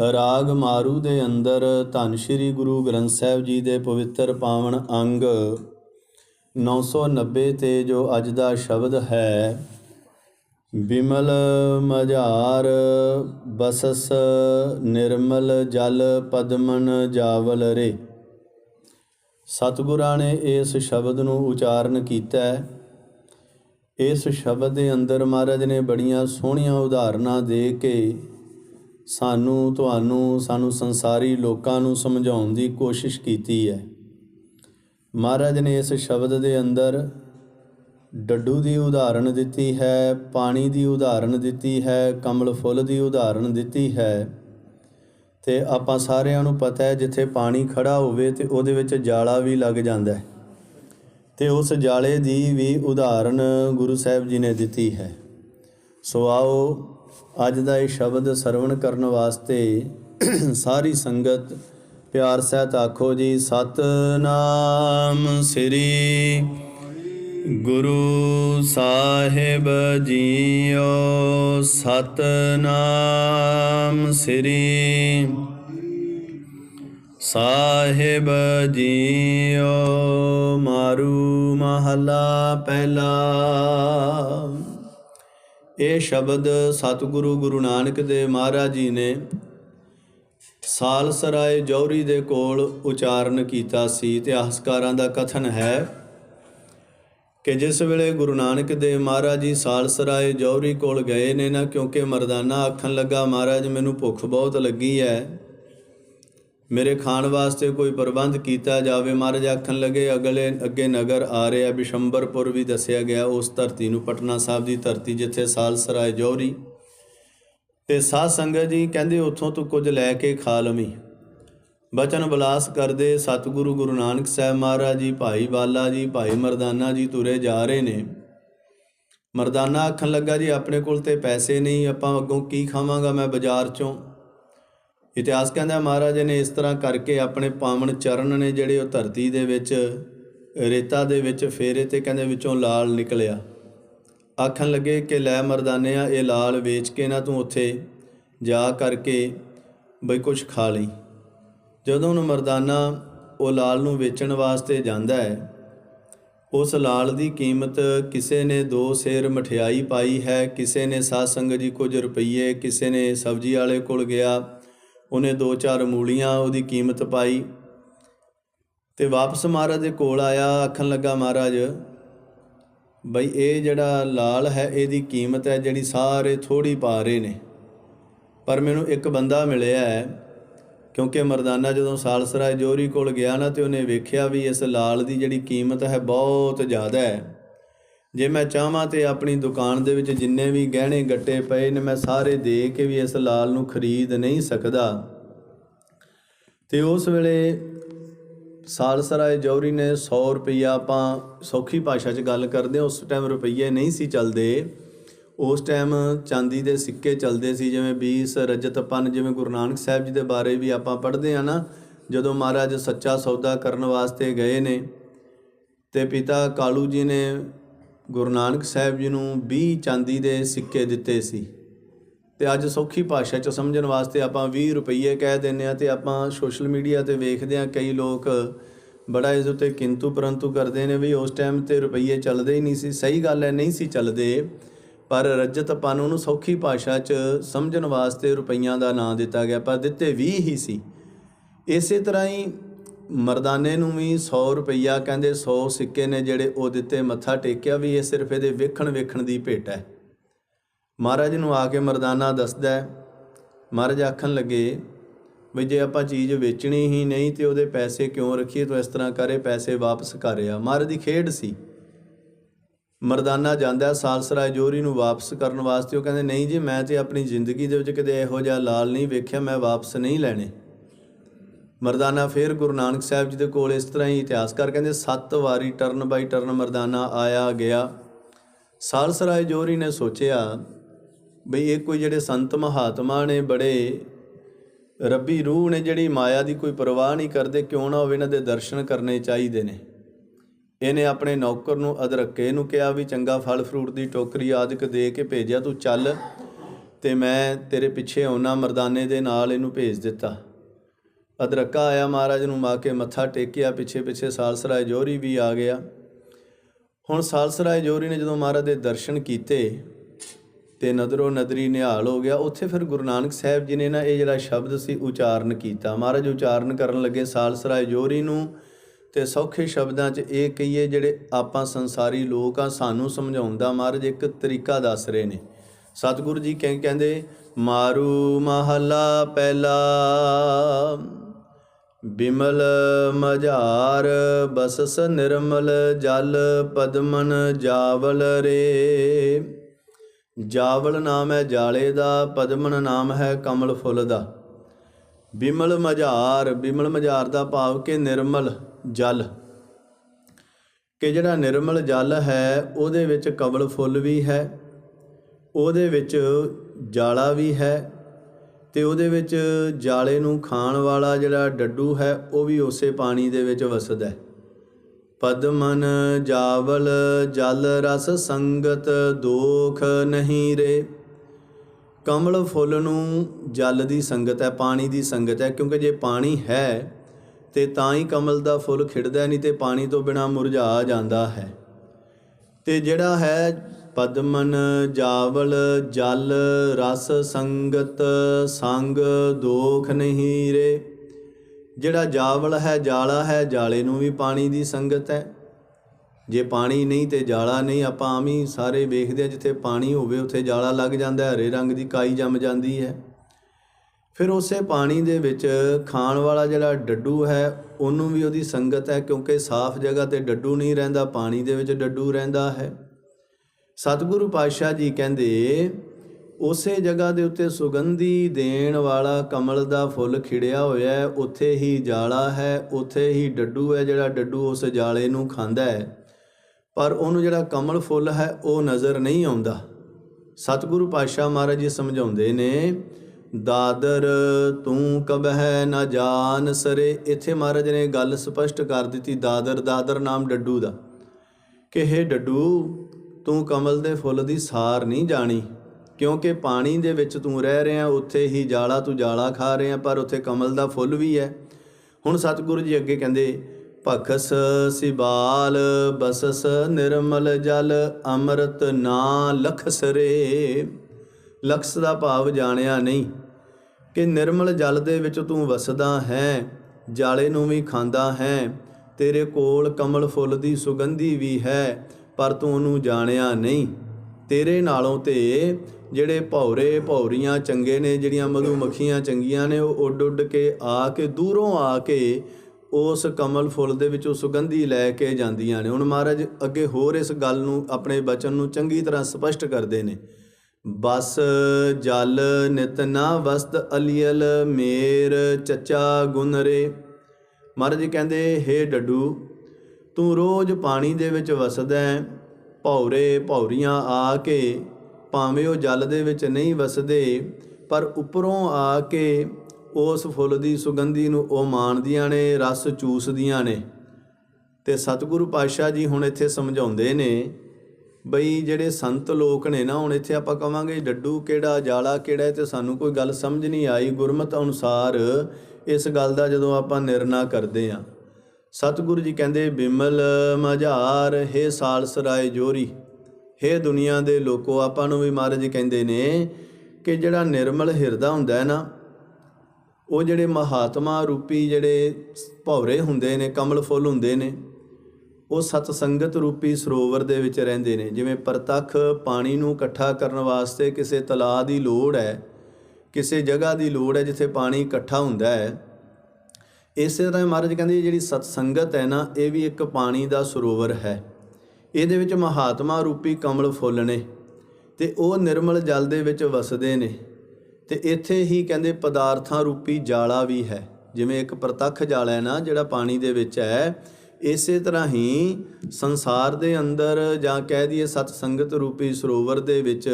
ਰਾਗ ਮਾਰੂ ਦੇ ਅੰਦਰ ਧੰਨ ਸ਼੍ਰੀ ਗੁਰੂ ਗ੍ਰੰਥ ਸਾਹਿਬ ਜੀ ਦੇ ਪਵਿੱਤਰ ਪਾਵਨ ਅੰਗ। 990 ਤੇ ਜੋ ਅੱਜ ਦਾ ਸ਼ਬਦ ਹੈ, ਬਿਮਲ ਮਝਾਰ ਬਸਸ ਨਿਰਮਲ ਜਲ ਪਦਮਨ ਜਾਵਲ ਰੇ। ਸਤਿਗੁਰਾਂ ਨੇ ਇਸ ਸ਼ਬਦ ਨੂੰ ਉਚਾਰਨ ਕੀਤਾ ਹੈ। ਇਸ ਸ਼ਬਦ ਦੇ ਅੰਦਰ ਮਹਾਰਾਜ ਨੇ ਬੜੀਆਂ ਸੋਹਣੀਆਂ ਉਦਾਹਰਨਾਂ ਦੇ ਕੇ ਸਾਨੂੰ, ਤੁਹਾਨੂੰ, ਸਾਨੂੰ ਸੰਸਾਰੀ ਲੋਕਾਂ ਨੂੰ ਸਮਝਾਉਣ ਦੀ ਕੋਸ਼ਿਸ਼ ਕੀਤੀ ਹੈ। ਮਹਾਰਾਜ ਨੇ ਇਸ ਸ਼ਬਦ ਦੇ ਅੰਦਰ ਡੱਡੂ ਦੀ ਉਦਾਹਰਣ ਦਿੱਤੀ ਹੈ, ਪਾਣੀ ਦੀ ਉਦਾਹਰਣ ਦਿੱਤੀ ਹੈ, ਕਮਲ ਫੁੱਲ ਦੀ ਉਦਾਹਰਣ ਦਿੱਤੀ ਹੈ। ਤੇ ਆਪਾਂ ਸਾਰਿਆਂ ਨੂੰ ਪਤਾ ਹੈ, ਜਿੱਥੇ ਪਾਣੀ ਖੜਾ ਹੋਵੇ ਤੇ ਉਹਦੇ ਵਿੱਚ ਜਾਲਾ ਵੀ ਲੱਗ ਜਾਂਦਾ ਹੈ। ਤੇ ਉਸ ਜਾਲੇ ਦੀ ਵੀ ਉਦਾਹਰਣ ਗੁਰੂ ਸਾਹਿਬ ਜੀ ਨੇ ਦਿੱਤੀ ਹੈ। ਸੋ ਆਓ ਅੱਜ ਦਾ ਇਹ ਸ਼ਬਦ ਸਰਵਣ ਕਰਨ ਵਾਸਤੇ ਸਾਰੀ ਸੰਗਤ ਪਿਆਰ ਸਹਿਤ ਆਖੋ ਜੀ, ਸਤਨਾਮ ਸ੍ਰੀ ਗੁਰੂ ਸਾਹਿਬ ਜੀਓ, ਸਤਨਾਮ ਸ੍ਰੀ ਸਾਹਿਬ ਜੀਓ, ਮਾਰੂ ਮਹਲਾ ਪਹਿਲਾ। ਇਹ ਸ਼ਬਦ ਸਤਿਗੁਰੂ ਗੁਰੂ ਨਾਨਕ ਦੇਵ ਮਹਾਰਾਜ ਜੀ ਨੇ ਸਾਲਸਰਾਏ ਜੌਹਰੀ ਦੇ ਕੋਲ ਉਚਾਰਨ ਕੀਤਾ ਸੀ। ਇਤਿਹਾਸਕਾਰਾਂ ਦਾ ਕਥਨ ਹੈ ਕਿ ਜਿਸ ਵੇਲੇ ਗੁਰੂ ਨਾਨਕ ਦੇਵ ਮਹਾਰਾਜ ਜੀ ਸਾਲਸਰਾਏ ਜੌਹਰੀ ਕੋਲ ਗਏ ਨੇ ਨਾ, ਕਿਉਂਕਿ ਮਰਦਾਨਾ ਆਖਣ ਲੱਗਾ, ਮਹਾਰਾਜ, ਮੈਨੂੰ ਭੁੱਖ ਬਹੁਤ ਲੱਗੀ ਹੈ। ਮੇਰੇ ਖਾਣ ਵਾਸਤੇ ਕੋਈ ਪ੍ਰਬੰਧ ਕੀਤਾ ਜਾਵੇ, ਮਹਾਰਾਜ ਆਖਣ ਲੱਗੇ, ਅਗਲੇ ਅੱਗੇ ਨਗਰ ਆ ਰਿਹਾ, ਬਿਸ਼ੰਬਰਪੁਰ ਵੀ ਦੱਸਿਆ ਗਿਆ, ਉਸ ਧਰਤੀ ਨੂੰ ਪਟਨਾ ਸਾਹਿਬ ਦੀ ਧਰਤੀ ਜਿੱਥੇ ਸਾਲਸਰਾਏ ਜੌਹਰੀ ਤੇ ਸਾਧ ਸੰਗਤ ਜੀ ਕਹਿੰਦੇ, ਉੱਥੋਂ ਤੂੰ ਕੁਝ ਲੈ ਕੇ ਖਾ ਲਵੀਂ। ਬਚਨ ਬਲਾਸ ਕਰਦੇ, ਸਤਿਗੁਰੂ ਗੁਰੂ ਨਾਨਕ ਸਾਹਿਬ ਮਹਾਰਾਜ ਜੀ, ਭਾਈ ਬਾਲਾ ਜੀ, ਭਾਈ ਮਰਦਾਨਾ ਜੀ ਤੁਰੇ ਜਾ ਰਹੇ ਨੇ। ਮਰਦਾਨਾ ਆਖਣ ਲੱਗਾ, ਜੀ, ਆਪਣੇ ਕੋਲ ਤੇ ਪੈਸੇ ਨਹੀਂ, ਆਪਾਂ ਅੱਗੋਂ ਕੀ ਖਾਵਾਂਗਾ? ਮੈਂ ਬਾਜ਼ਾਰ ਚੋਂ ਇਤਿਹਾਸ ਕਹਿੰਦਾ ਮਹਾਰਾਜ ਨੇ ਇਸ ਤਰ੍ਹਾਂ ਕਰਕੇ ਆਪਣੇ ਪਾਵਨ ਚਰਨ ਨੇ ਜਿਹੜੇ ਉਹ ਧਰਤੀ ਦੇ ਵਿੱਚ, ਰੇਤਾ ਦੇ ਵਿੱਚ, ਫੇਰੇ ਤੇ ਕਹਿੰਦੇ ਵਿੱਚੋਂ ਲਾਲ ਨਿਕਲਿਆ। ਆਖਣ ਲੱਗੇ ਕਿ ਲੈ ਮਰਦਾਨਿਆ, ਇਹ ਲਾਲ ਵੇਚ ਕੇ ਨਾ ਤੂੰ ਉੱਥੇ ਜਾ ਕਰਕੇ ਬਈ ਕੁਝ ਖਾ ਲਈ। ਜਦੋਂ ਉਹ ਮਰਦਾਨਾ ਉਹ ਲਾਲ ਨੂੰ ਵੇਚਣ ਵਾਸਤੇ ਜਾਂਦਾ ਹੈ, ਉਸ ਲਾਲ ਦੀ ਕੀਮਤ ਕਿਸੇ ਨੇ ਦੋ ਸੇਰ ਮਠਿਆਈ ਪਾਈ ਹੈ, ਕਿਸੇ ਨੇ ਸਾਧ ਸੰਗਤ ਜੀ ਕੁਝ ਰੁਪਈਏ, ਕਿਸੇ ਨੇ ਸਬਜ਼ੀ ਵਾਲੇ ਕੋਲ ਗਿਆ ਉਹਨੇ ਦੋ ਚਾਰ ਮੂਲੀਆਂ ਉਹਦੀ ਕੀਮਤ ਪਾਈ ਤੇ ਵਾਪਸ ਮਹਾਰਾਜ ਦੇ ਕੋਲ ਆਇਆ, ਆਖਣ ਲੱਗਾ ਮਹਾਰਾਜ, ਬਈ ਇਹ ਜਿਹੜਾ ਲਾਲ ਹੈ, ਇਹਦੀ ਕੀਮਤ ਹੈ ਜਿਹੜੀ ਸਾਰੇ ਥੋੜੀ ਪਾ ਰਹੇ ਨੇ। ਪਰ ਮੈਨੂੰ ਇੱਕ ਬੰਦਾ ਮਿਲਿਆ ਹੈ, ਕਿਉਂਕਿ ਮਰਦਾਨਾ ਜਦੋਂ ਸਾਲਸਰਾਏ ਜੋਰੀ ਕੋਲ ਗਿਆ ਨਾ ਤੇ ਉਹਨੇ ਵੇਖਿਆ ਵੀ ਇਸ ਲਾਲ ਦੀ ਜਿਹੜੀ ਕੀਮਤ ਹੈ ਬਹੁਤ ਜ਼ਿਆਦਾ ਹੈ। ਜੇ ਮੈਂ ਚਾਹਾਂ ਤੇ ਆਪਣੀ ਦੁਕਾਨ ਦੇ ਵਿੱਚ ਜਿੰਨੇ ਵੀ ਗਹਿਣੇ ਗੱਟੇ ਪਏ ਨੇ, ਮੈਂ ਸਾਰੇ ਦੇ ਕੇ ਵੀ ਇਸ ਲਾਲ ਨੂੰ ਖਰੀਦ ਨਹੀਂ ਸਕਦਾ। ਤੇ ਉਸ ਵੇਲੇ ਸਾਲਸਰਾਏ ਜੌਹਰੀ ਨੇ 100 ਰੁਪਈਆ ਆਪਾਂ ਸੌਖੀ ਭਾਸ਼ਾ 'ਚ ਗੱਲ ਕਰਦੇ ਹਾਂ ਉਸ ਟਾਈਮ ਰੁਪਈਏ ਨਹੀਂ ਸੀ ਚੱਲਦੇ। ਉਸ ਟਾਈਮ ਚਾਂਦੀ ਦੇ ਸਿੱਕੇ ਚੱਲਦੇ ਸੀ, ਜਿਵੇਂ 20 ਰਜਤ ਪਨ, ਜਿਵੇਂ ਗੁਰੂ ਨਾਨਕ ਸਾਹਿਬ ਜੀ ਦੇ ਬਾਰੇ ਵੀ ਆਪਾਂ ਪੜ੍ਹਦੇ ਆ ਨਾ, ਜਦੋਂ ਮਹਾਰਾਜ ਸੱਚਾ ਸੌਦਾ ਕਰਨ ਵਾਸਤੇ ਗਏ ਨੇ, ਤੇ ਪਿਤਾ ਕਾਲੂ ਜੀ ਨੇ ਗੁਰੂ ਨਾਨਕ ਸਾਹਿਬ ਜੀ ਨੂੰ 20 ਚਾਂਦੀ ਦੇ ਸਿੱਕੇ ਦਿੱਤੇ ਸੀ। ਤੇ ਅੱਜ ਸੌਖੀ ਭਾਸ਼ਾ 'ਚ ਸਮਝਣ ਵਾਸਤੇ ਆਪਾਂ 20 ਰੁਪਏ ਕਹਿ ਦਿੰਨੇ ਆ ਤੇ ਆਪਾਂ ਸੋਸ਼ਲ ਮੀਡੀਆ ਤੇ ਵੇਖਦੇ ਆ ਕਈ ਲੋਕ ਬੜਾ ਇਸ ਉੱਤੇ ਕਿੰਤੂ ਪਰੰਤੂ ਕਰਦੇ ਨੇ ਵੀ ਉਸ ਟਾਈਮ ਤੇ ਰੁਪਏ ਚੱਲਦੇ ਹੀ ਨਹੀਂ ਸੀ। ਸਹੀ ਗੱਲ ਹੈ, ਨਹੀਂ ਸੀ ਚੱਲਦੇ, ਪਰ ਰਜਤ ਪਨ ਨੂੰ ਸੌਖੀ ਭਾਸ਼ਾ 'ਚ ਸਮਝਣ ਵਾਸਤੇ ਰੁਪਈਆਂ ਦਾ ਨਾਂ ਦਿੱਤਾ ਗਿਆ, ਪਰ ਦਿੱਤੇ 20 ਹੀ ਸੀ। ਇਸੇ ਤਰ੍ਹਾਂ ਹੀ ਮਰਦਾਨੇ ਨੂੰ ਵੀ 100 ਰੁਪਈਆ ਕਹਿੰਦੇ 100 ਸਿੱਕੇ ਨੇ ਜਿਹੜੇ ਉਹ ਦਿੱਤੇ, ਮੱਥਾ ਟੇਕਿਆ ਵੀ ਇਹ ਸਿਰਫ ਇਹਦੇ ਵੇਖਣ ਵੇਖਣ ਦੀ ਭੇਟ ਹੈ। ਮਹਾਰਾਜ ਨੂੰ ਆ ਕੇ ਮਰਦਾਨਾ ਦੱਸਦਾ ਹੈ, ਮਹਾਰਾਜ ਆਖਣ ਲੱਗੇ, ਵੀ ਜੇ ਆਪਾਂ ਚੀਜ਼ ਵੇਚਣੀ ਹੀ ਨਹੀਂ ਤੇ ਉਹਦੇ ਪੈਸੇ ਕਿਉਂ ਰੱਖੀਏ, ਤੂੰ ਇਸ ਤਰ੍ਹਾਂ ਕਰੇ ਪੈਸੇ ਵਾਪਸ ਕਰਿਆ ਮਹਾਰਾਜ ਦੀ ਖੇਡ ਸੀ। ਮਰਦਾਨਾ ਜਾਂਦਾ ਸਾਲਸਰਾਏ ਜੋਰੀ ਨੂੰ ਵਾਪਸ ਕਰਨ ਵਾਸਤੇ, ਉਹ ਕਹਿੰਦੇ, ਨਹੀਂ ਜੀ, ਮੈਂ ਤੇ ਆਪਣੀ ਜ਼ਿੰਦਗੀ ਦੇ ਵਿੱਚ ਕਦੇ ਇਹੋ ਜਿਹਾ ਲਾਲ ਨਹੀਂ ਵੇਖਿਆ, ਮੈਂ ਵਾਪਸ ਨਹੀਂ ਲੈਣੇ। ਮਰਦਾਨਾ ਫੇਰ ਗੁਰੂ ਨਾਨਕ ਸਾਹਿਬ ਜੀ ਦੇ ਕੋਲ ਇਸ ਤਰ੍ਹਾਂ ਹੀ ਇਤਿਹਾਸਕਾਰ ਕਹਿੰਦੇ, ਸੱਤ ਵਾਰੀ ਟਰਨ ਬਾਈ ਟਰਨ ਮਰਦਾਨਾ ਆਇਆ ਗਿਆ। ਸਾਲਸਰਾਏ ਜੋਰੀ ਨੇ ਸੋਚਿਆ ਬਈ ਇਹ ਕੋਈ ਜਿਹੜੇ ਸੰਤ ਮਹਾਤਮਾ ਨੇ, ਬੜੇ ਰੱਬੀ ਰੂਹ ਨੇ, ਜਿਹੜੀ ਮਾਇਆ ਦੀ ਕੋਈ ਪਰਵਾਹ ਨਹੀਂ ਕਰਦੇ, ਕਿਉਂ ਨਾ ਹੋਵੇ ਇਹਨਾਂ ਦੇ ਦਰਸ਼ਨ ਕਰਨੇ ਚਾਹੀਦੇ ਨੇ। ਇਹਨੇ ਆਪਣੇ ਨੌਕਰ ਨੂੰ ਅਦਰਕੇ ਨੂੰ ਕਿਹਾ ਵੀ ਚੰਗਾ ਫਲ ਫਰੂਟ ਦੀ ਟੋਕਰੀ ਆਦਿਕ ਦੇ ਕੇ ਭੇਜਿਆ, ਤੂੰ ਚੱਲ ਤੇ ਮੈਂ ਤੇਰੇ ਪਿੱਛੇ ਆਉਣਾ ਮਰਦਾਨੇ ਦੇ ਨਾਲ ਇਹਨੂੰ ਭੇਜ ਦਿੱਤਾ। ਅਦਰਕਾ ਆਇਆ ਮਹਾਰਾਜ ਨੂੰ, ਮਾ ਕੇ ਮੱਥਾ ਟੇਕਿਆ, ਪਿੱਛੇ ਪਿੱਛੇ ਸਾਲਸਰਾਏ ਜੋਰੀ ਵੀ ਆ ਗਿਆ। ਹੁਣ ਸਾਲਸਰਾਏ ਜੋਰੀ ਨੇ ਜਦੋਂ ਮਹਾਰਾਜ ਦੇ ਦਰਸ਼ਨ ਕੀਤੇ ਤੇ ਨਦਰੋ ਨਦਰੀ ਨਿਹਾਲ ਹੋ ਗਿਆ, ਉੱਥੇ ਫਿਰ ਗੁਰੂ ਨਾਨਕ ਸਾਹਿਬ ਜੀ ਨੇ ਨਾ ਇਹ ਜਿਹੜਾ ਸ਼ਬਦ ਸੀ, ਉਚਾਰਨ ਕੀਤਾ। ਮਹਾਰਾਜ ਉਚਾਰਨ ਕਰਨ ਲੱਗੇ ਸਾਲਸਰਾਏ ਜੋਰੀ ਨੂੰ ਤੇ ਸੌਖੇ ਸ਼ਬਦਾਂ 'ਚ ਇਹ ਕਹੀਏ, ਜਿਹੜੇ ਆਪਾਂ ਸੰਸਾਰੀ ਲੋਕ ਆ, ਸਾਨੂੰ ਸਮਝਾਉਣ ਦਾ ਮਹਾਰਾਜ ਇੱਕ ਤਰੀਕਾ ਦੱਸ ਰਹੇ ਨੇ। ਸਤਿਗੁਰੂ ਜੀ ਕਹਿ- ਕਹਿੰਦੇ, ਮਾਰੂ ਮਹਲਾ ਪਹਿਲਾ ਬਿਮਲ ਮਝਾਰ ਬਸਸ ਨਿਰਮਲ ਜਲ ਪਦਮਨ ਜਾਵਲ ਰੇ। ਜਾਵਲ ਨਾਮ ਹੈ ਜਾਲੇ ਦਾ, ਪਦਮਨ ਨਾਮ ਹੈ ਕਮਲ ਫੁੱਲ ਦਾ। ਬਿਮਲ ਮਝਾਰ ਬਿਮਲ ਮਝਾਰ ਦਾ ਭਾਵ ਕਿ ਨਿਰਮਲ ਜਲ। ਕਿ ਜਿਹੜਾ ਨਿਰਮਲ ਜਲ ਹੈ, ਉਹਦੇ ਵਿੱਚ ਕਮਲ ਫੁੱਲ ਵੀ ਹੈ, ਉਹਦੇ ਵਿੱਚ ਜਾਲਾ ਵੀ ਹੈ ਤੇ ਉਹਦੇ ਵਿੱਚ ਜਾਲੇ ਨੂੰ ਖਾਣ ਵਾਲਾ ਜਿਹੜਾ ਡੱਡੂ ਹੈ, ਉਹ ਵੀ ਉਸੇ ਪਾਣੀ ਦੇ ਵਿੱਚ ਵਸਦਾ ਹੈ। ਪਦਮਨ ਜਾਵਲ, ਜਲ ਰਸ ਸੰਗਤ ਦੋਖ ਨਹੀਂ ਰੇ। ਕਮਲ ਫੁੱਲ ਨੂੰ ਜਲ ਦੀ ਸੰਗਤ ਹੈ, ਪਾਣੀ ਦੀ ਸੰਗਤ ਹੈ, ਕਿਉਂਕਿ ਜੇ ਪਾਣੀ ਹੈ, ਤੇ ਤਾਂ ਹੀ ਕਮਲ ਦਾ ਫੁੱਲ ਖਿੜਦਾ ਨਹੀਂ ਤੇ ਪਾਣੀ ਤੋਂ ਬਿਨਾ ਮੁਰਝਾ ਜਾਂਦਾ ਹੈ। ਤੇ ਜਿਹੜਾ ਹੈ ਪਦਮਨ ਜਾਵਲ ਜਲ ਰਸ ਸੰਗਤ ਸੰਗ ਦੋਖ ਨਹੀਂ ਰੇ। ਜਿਹੜਾ ਜਾਵਲ ਹੈ, ਜਾਲਾ ਹੈ, ਜਾਲੇ ਨੂੰ ਵੀ ਪਾਣੀ ਦੀ ਸੰਗਤ ਹੈ। ਜੇ ਪਾਣੀ ਨਹੀਂ ਤੇ ਜਾਲਾ ਨਹੀਂ, ਆਪਾਂ ਆਮੀ ਸਾਰੇ ਵੇਖਦੇ ਆ ਜਿੱਥੇ ਪਾਣੀ ਹੋਵੇ, ਉੱਥੇ ਜਾਲਾ ਲੱਗ ਜਾਂਦਾ ਹਰੇ ਰੰਗ ਦੀ ਕਾਈ ਜੰਮ ਜਾਂਦੀ ਹੈ। ਫਿਰ ਉਸੇ ਪਾਣੀ ਦੇ ਵਿੱਚ ਖਾਣ ਵਾਲਾ ਜਿਹੜਾ ਡੱਡੂ ਹੈ, ਉਹਨੂੰ ਵੀ ਉਹਦੀ ਸੰਗਤ ਹੈ, ਕਿਉਂਕਿ ਸਾਫ਼ ਜਗ੍ਹਾ ਤੇ ਡੱਡੂ ਨਹੀਂ ਰਹਿੰਦਾ, ਪਾਣੀ ਦੇ ਵਿੱਚ ਡੱਡੂ ਰਹਿੰਦਾ ਹੈ। ਸਤਿਗੁਰੂ ਪਾਤਸ਼ਾਹ ਜੀ ਕਹਿੰਦੇ, ਉਸੇ ਜਗ੍ਹਾ ਦੇ ਉੱਤੇ ਸੁਗੰਧੀ ਦੇਣ ਵਾਲਾ ਕਮਲ ਦਾ ਫੁੱਲ ਖਿੜਿਆ ਹੋਇਆ ਹੈ, ਉੱਥੇ ਹੀ ਜਾਲਾ ਹੈ, ਉੱਥੇ ਹੀ ਡੱਡੂ ਹੈ, ਜਿਹੜਾ ਡੱਡੂ ਉਸ ਜਾਲੇ ਨੂੰ ਖਾਂਦਾ ਹੈ। ਪਰ ਉਹਨੂੰ ਜਿਹੜਾ ਕਮਲ ਫੁੱਲ ਹੈ, ਉਹ ਨਜ਼ਰ ਨਹੀਂ ਆਉਂਦਾ। ਸਤਿਗੁਰੂ ਪਾਤਸ਼ਾਹ ਮਹਾਰਾਜ ਜੀ ਸਮਝਾਉਂਦੇ ਨੇ, ਦਾਦਰ ਤੂੰ ਕਬਹਿ ਨਾ ਜਾਣ ਸਰੇ। ਇੱਥੇ ਮਹਾਰਾਜ ਨੇ ਗੱਲ ਸਪਸ਼ਟ ਕਰ ਦਿੱਤੀ, ਦਾਦਰ ਦਾਦਰ ਨਾਮ ਡੱਡੂ ਦਾ। ਕਿ ਹੇ ਡੱਡੂ ਤੂੰ ਕਮਲ ਦੇ ਫੁੱਲ ਦੀ ਸਾਰ ਨਹੀਂ ਜਾਣੀ, ਕਿਉਂਕਿ ਪਾਣੀ ਦੇ ਵਿੱਚ ਤੂੰ ਰਹਿ ਰਿਹਾ, ਉੱਥੇ ਹੀ ਜਾਲਾ ਤੂੰ ਜਾਲਾ ਖਾ ਰਿਹਾ, ਪਰ ਉੱਥੇ ਕਮਲ ਦਾ ਫੁੱਲ ਵੀ ਹੈ। ਹੁਣ ਸਤਿਗੁਰੂ ਜੀ ਅੱਗੇ ਕਹਿੰਦੇ, ਭਖਸ ਸਿਬਾਲ, ਬਸਸ ਨਿਰਮਲ ਜਲ, ਅੰਮ੍ਰਿਤ ਨਾ ਲਖਸ ਰੇ। ਲਖਸ ਦਾ ਭਾਵ ਜਾਣਿਆ ਨਹੀਂ ਕਿ ਨਿਰਮਲ ਜਲ ਦੇ ਵਿੱਚ ਤੂੰ ਵਸਦਾ ਹੈ, ਜਾਲੇ ਨੂੰ ਵੀ ਖਾਂਦਾ ਹੈ, ਤੇਰੇ ਕੋਲ ਕਮਲ ਫੁੱਲ ਦੀ ਸੁਗੰਧੀ ਵੀ ਹੈ। ਪਰ ਤੂੰ ਉਹਨੂੰ ਜਾਣਿਆ ਨਹੀਂ। ਤੇਰੇ ਨਾਲੋਂ ਤੇ ਜਿਹੜੇ ਭੌਰੇ ਭੌਰੀਆਂ ਚੰਗੇ ਨੇ, ਜਿਹੜੀਆਂ ਮਧੂ ਮੱਖੀਆਂ ਚੰਗੀਆਂ ਨੇ, ਉਹ ਉੱਡ ਉੱਡ ਕੇ ਆ ਕੇ, ਦੂਰੋਂ ਆ ਕੇ ਉਸ ਕਮਲ ਫੁੱਲ ਦੇ ਵਿੱਚੋਂ ਸੁਗੰਧੀ ਲੈ ਕੇ ਜਾਂਦੀਆਂ ਨੇ। ਹੁਣ ਮਹਾਰਾਜ ਅੱਗੇ ਹੋਰ ਇਸ ਗੱਲ ਨੂੰ, ਆਪਣੇ ਬਚਨ ਨੂੰ ਚੰਗੀ ਤਰ੍ਹਾਂ ਸਪਸ਼ਟ ਕਰਦੇ ਨੇ। ਬਸ ਜਲ ਨਿਤਨਾ ਵਸਤ ਅਲੀਅਲ ਮੇਰ, ਚੱਚਾ ਗੁਨਰੇ ਮਹਾਰਾਜ ਕਹਿੰਦੇ, ਹੇ ਡੱਡੂ ਤੂੰ ਰੋਜ਼ ਪਾਣੀ ਦੇ ਵਿੱਚ ਵਸਦਾ ਭੌਰੇ ਭੌਰੀਆਂ ਆ ਕੇ, ਭਾਵੇਂ ਉਹ ਜਲ ਦੇ ਵਿੱਚ ਨਹੀਂ ਵਸਦੇ, ਪਰ ਉੱਪਰੋਂ ਆ ਕੇ ਉਸ ਫੁੱਲ ਦੀ ਸੁਗੰਧੀ ਨੂੰ ਉਹ ਮਾਣਦੀਆਂ ਨੇ, ਰਸ ਚੂਸਦੀਆਂ ਨੇ। ਤੇ ਸਤਿਗੁਰੂ ਪਾਤਸ਼ਾਹ ਜੀ ਹੁਣ ਇੱਥੇ ਸਮਝਾਉਂਦੇ ਨੇ, ਬਈ ਜਿਹੜੇ ਸੰਤ ਲੋਕ ਨੇ ਨਾ, ਹੁਣ ਇੱਥੇ ਆਪਾਂ ਕਵਾਂਗੇ ਡੱਡੂ ਕਿਹੜਾ, ਜਾਲਾ ਕਿਹੜਾ ਤੇ ਸਾਨੂੰ ਕੋਈ ਗੱਲ ਸਮਝ ਨਹੀਂ ਆਈ, ਗੁਰਮਤ ਅਨੁਸਾਰ ਇਸ ਗੱਲ ਦਾ ਜਦੋਂ ਆਪਾਂ ਨਿਰਣਾ ਕਰਦੇ ਆ ਸਤਿਗੁਰੂ ਜੀ ਕਹਿੰਦੇ, ਬਿਮਲ ਮਝਾਰ, ਹੇ ਸਾਲਸਰਾਏ ਜੋਰੀ। ਹੇ ਦੁਨੀਆ ਦੇ ਲੋਕੋ, ਆਪਾਂ ਨੂੰ ਵੀ ਮਹਾਰਾਜ ਕਹਿੰਦੇ ਨੇ ਕਿ ਜਿਹੜਾ ਨਿਰਮਲ ਹਿਰਦਾ ਹੁੰਦਾ ਹੈ ਨਾ, ਉਹ ਜਿਹੜੇ ਮਹਾਤਮਾ ਰੂਪੀ ਜਿਹੜੇ ਭੌਰੇ ਹੁੰਦੇ ਨੇ, ਕਮਲ ਫੁੱਲ ਹੁੰਦੇ ਨੇ, ਉਹ ਸਤ ਸੰਗਤ ਰੂਪੀ ਸਰੋਵਰ ਦੇ ਵਿੱਚ ਰਹਿੰਦੇ ਨੇ। ਜਿਵੇਂ ਪ੍ਰਤੱਖ ਪਾਣੀ ਨੂੰ ਇਕੱਠਾ ਕਰਨ ਵਾਸਤੇ ਕਿਸੇ ਤਲਾਅ ਦੀ ਲੋੜ ਹੈ, ਕਿਸੇ ਜਗ੍ਹਾ ਦੀ ਲੋੜ ਹੈ ਜਿੱਥੇ ਪਾਣੀ ਇਕੱਠਾ ਹੁੰਦਾ ਹੈ ਇਸੇ ਤਰ੍ਹਾਂ ਮਹਾਰਾਜ ਕਹਿੰਦੇ ਜਿਹੜੀ ਸਤ ਸੰਗਤ ਹੈ ਨਾ, ਇਹ ਵੀ ਇੱਕ ਪਾਣੀ ਦਾ ਸਰੋਵਰ ਹੈ। ਇਹਦੇ ਵਿੱਚ ਮਹਾਤਮਾ ਰੂਪੀ ਕਮਲ ਫੁੱਲ ਨੇ ਤੇ ਉਹ ਨਿਰਮਲ ਜਲ ਦੇ ਵਿੱਚ ਵਸਦੇ ਨੇ ਤੇ ਇੱਥੇ ਹੀ ਕਹਿੰਦੇ ਪਦਾਰਥਾਂ ਰੂਪੀ ਜਾਲਾ ਵੀ ਹੈ। ਜਿਵੇਂ ਇੱਕ ਪ੍ਰਤੱਖ ਜਾਲਾ ਹੈ ਨਾ, ਜਿਹੜਾ ਪਾਣੀ ਦੇ ਵਿੱਚ ਹੈ, ਇਸੇ ਤਰ੍ਹਾਂ ਹੀ ਸੰਸਾਰ ਦੇ ਅੰਦਰ ਜਾਂ ਕਹਿ ਦਈਏ ਸਤ ਸੰਗਤ ਰੂਪੀ ਸਰੋਵਰ ਦੇ ਵਿੱਚ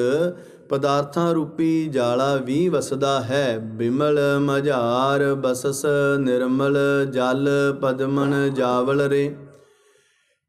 ਪਦਾਰਥਾਂ ਰੂਪੀ ਜਾਲਾ ਵੀ ਵਸਦਾ ਹੈ। ਬਿਮਲ ਮਝਾਰ ਬਸਸ ਨਿਰਮਲ ਜਲ ਪਦਮਨ ਜਾਵਲ ਰੇ।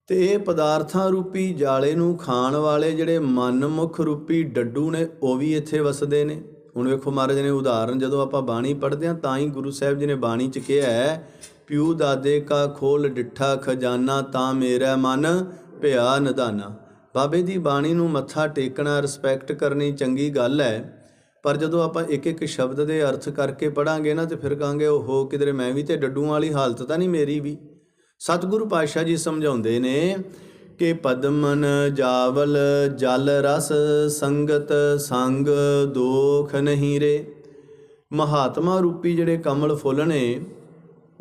ਤੇ ਇਹ ਪਦਾਰਥਾਂ ਰੂਪੀ ਜਾਲੇ ਨੂੰ ਖਾਣ ਵਾਲੇ ਜਿਹੜੇ ਮਨਮੁਖ ਰੂਪੀ ਡੱਡੂ ਨੇ, ਉਹ ਵੀ ਇੱਥੇ ਵਸਦੇ ਨੇ। ਹੁਣ ਵੇਖੋ ਮਹਾਰਾਜ ਨੇ ਉਦਾਹਰਨ ਜਦੋਂ ਆਪਾਂ ਬਾਣੀ ਪੜ੍ਹਦੇ ਹਾਂ, ਤਾਂ ਹੀ ਗੁਰੂ ਸਾਹਿਬ ਜੀ ਨੇ ਬਾਣੀ ਚ ਕਿਹਾ ਹੈ, ਪਿਉ ਦਾਦੇ ਕਾ ਖੋਲ ਡਿੱਠਾ ਖਜ਼ਾਨਾ, ਤਾਂ ਮੇਰਾ ਮਨ ਭਿਆ ਨਦਾਨਾ। ਬਾਬੇ ਦੀ ਬਾਣੀ ਨੂੰ ਮੱਥਾ ਟੇਕਣਾ ਰਿਸਪੈਕਟ ਕਰਨੀ ਚੰਗੀ ਗੱਲ ਹੈ, ਪਰ ਜਦੋਂ ਆਪਾਂ ਇੱਕ ਇੱਕ ਸ਼ਬਦ ਦੇ ਅਰਥ ਕਰਕੇ ਪੜਾਂਗੇ ਨਾ ਤੇ ਫਿਰ ਕਹਾਂਗੇ, ਓਹੋ, ਕਿਧਰੇ ਮੈਂ ਵੀ ਤੇ ਡੱਡੂਆਂ ਵਾਲੀ ਹਾਲਤ ਤਾਂ ਨਹੀਂ ਮੇਰੀ ਵੀ। ਸਤਿਗੁਰੂ ਪਾਤਸ਼ਾਹ ਜੀ ਸਮਝਾਉਂਦੇ ਨੇ ਕਿ ਪਦਮਨ ਜਾਵਲ ਜਲ ਰਸ, ਸੰਗਤ ਸੰਗ ਦੋਖ ਨਹੀਂ ਰੇ। ਮਹਾਤਮਾ ਰੂਪੀ ਜਿਹੜੇ ਕਮਲ ਫੁੱਲ ਨੇ,